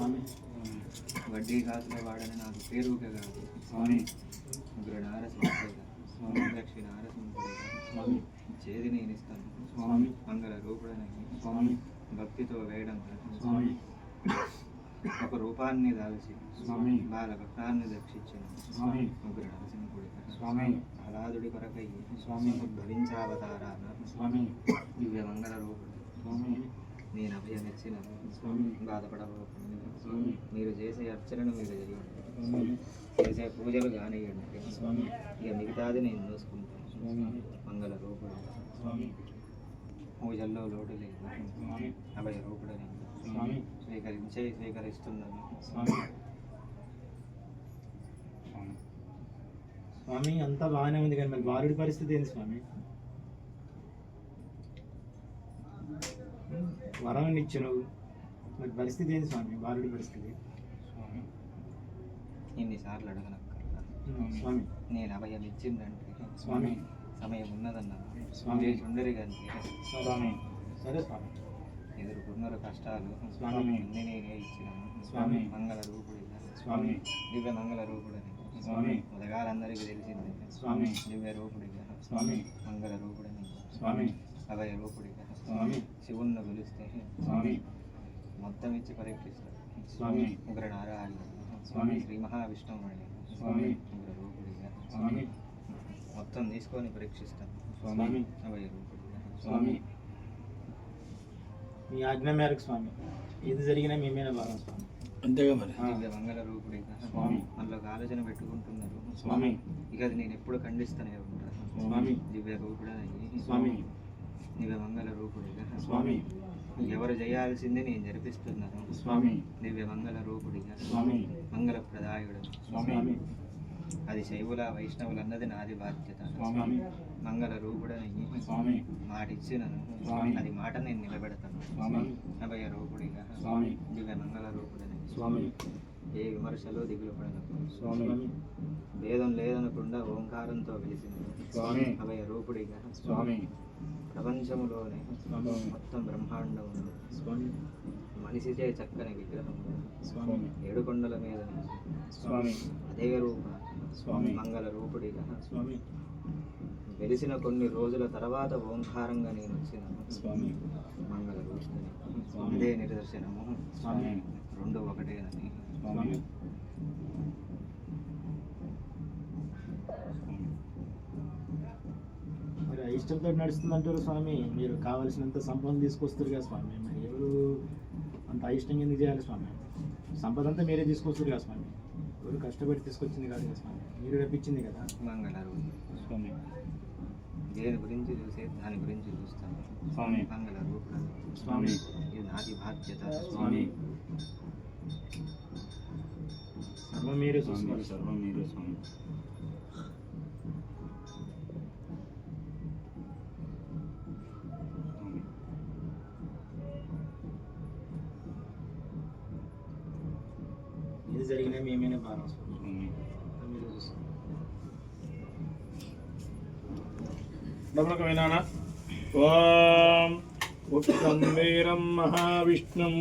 స్వామి. వడ్డీ కాసుల వాడని నాకు పేరుగా కాదు. స్వామి ముగ్గురు స్వామి. దక్షిణ నారసింహుడిగా స్వామి. చేది నేను ఇస్తాను. స్వామి. మంగళ రూపుడనని స్వామి. భక్తితో వేయడం స్వామి. ఒక రూపాన్ని దాల్చి స్వామి. బాల భక్తాన్ని దక్షించిన స్వామి. ముగ్గురు నరసింహుడిగా స్వామి. ఆలాదుడి కొరకై స్వామి. ఉద్భవించావతారాన స్వామి. దివ్య మంగళ రూపుడు. స్వామి. అభయమిచ్చిన స్వామి. బాధపడబోకండి స్వామి. మీరు చేసే అర్చనను మీరు చేయండి చేసే పూజలు కానివ్వండి. స్వామి. ఇక మిగతాది నేను చూసుకుంటాను. స్వామి. మంగళ రూపుడు స్వామి. పూజల్లో లోటు లేదు. స్వామి. అభయ రూపుడని స్వామి. స్వీకరించే స్వీకరిస్తున్నాను స్వామి. స్వామి అంతా బాగానే ఉంది కానీ మరి బాలుడి పరిస్థితి ఏంది స్వామి? వరం ఇచ్చాను మరి పరిస్థితి ఏంది స్వామి? బాలుడి పరిస్థితి? స్వామి ఇన్నిసార్లు అడగనక్కర్లా. స్వామి. నేను అభయం ఇచ్చిందంటే స్వామి. సమయం ఉన్నదన్నా. స్వామి. ఉండరు కానీ స్వామి. సరే స్వామి. ఎదుర్కొన్నారు కష్టాలు. స్వామి. నేనే ఇచ్చినాను. స్వామి. మంగళ రూపుడిగా స్వామి. దివ్య మంగళ రూపుడని స్వామి. ఉదగాలందరికీ తెలిసింది. స్వామి. దివ్య రూపుడిగా స్వామి. మంగళ రూపుడని స్వామి. అభయ రూపుడిగా స్వామి. శివుణ్ణి పిలిస్తే స్వామి. మొత్తం ఇచ్చి పరీక్షిస్తాడు స్వామి. ఉగ్ర నారాయణ స్వామి. శ్రీ మహావిష్ణువు స్వామి. ఉగ్ర రూపుడిగా. స్వామి. మొత్తం తీసుకొని పరీక్షిస్తాను స్వామి. అభయ రూపుడిగా స్వామి. మీ ఆజ్ఞ మేరకు స్వామి. ఏది జరిగినా మేమేనా భాగం స్వామి. అంతేగా మరి. మంగళ రూపుడిగా. స్వామి. ఒక ఆలోచన పెట్టుకుంటున్నారు. స్వామి. ఇక అది నేను ఎప్పుడు ఖండిస్తూనే ఉంటాను. స్వామి. దివ్య రూపుడని స్వామి. దివ్య మంగళ రూపుడిగా స్వామి. ఎవరు చేయాల్సింది నేను జరిపిస్తున్నాను. స్వామి. దివ్య మంగళ రూపుడిగా స్వామి. మంగళ ప్రదాయుడు. స్వామి. అది శైవుల వైష్ణవులు అన్నది నాది బాధ్యత. స్వామి. మంగళ రూపుడని స్వామి. మాట ఇచ్చినను స్వామి. అది మాట నేను నిలబెడతాను. స్వామి. అభయ రూపుడిగా స్వామి. దివ్య మంగళ రూపుడని. స్వామి. ఏ విమర్శలు దిగులు పడనకు. స్వామి. భేదం లేదనకుండా ఓంకారంతో పిలిచింది స్వామి. అభయ రూపుడిగా. స్వామి. ప్రపంచములోనే. మొత్తం బ్రహ్మాండములు స్వామి. మనిషిచే చక్కని విగ్రహములు స్వామి. ఏడుకొండల మీద స్వామి. అదే రూప స్వామి. మంగళ రూపుడిగా స్వామి. వెలిసిన కొన్ని రోజుల తర్వాత ఓంకారంగా నేను వచ్చిన స్వామి. మంగళ రూపుడిని స్వామి. ఇదే నిదర్శనము. స్వామి. రెండు ఒకటేనని. స్వామి. మరి ఇష్టంతో నడుస్తుందంటారు స్వామి. మీరు కావలసినంత సంపద తీసుకొస్తారు కదా స్వామి. మరి ఎవరు అంత అయిష్టంగా ఎందుకు చేయాలి స్వామి? సంపద అంతా మీరే తీసుకొస్తారు కదా స్వామి. ఎవరు కష్టపడి తీసుకొచ్చింది కాదు కదా స్వామి. మీరు రప్పించింది కదా. మంగళ రూపం స్వామి. దేని గురించి చూసే దాని గురించి చూస్తాను స్వామి. మంగళ రూపుడు స్వామి. ఇది నాది బాధ్యత. స్వామి. సర్వం మీరే చూసుకోవాలి సర్వం మీరే స్వామి. ఏది జరిగినా మేమేనే డబ్బులకు వినానా ఓం ఉత్తం వీరం మహావిష్ణుం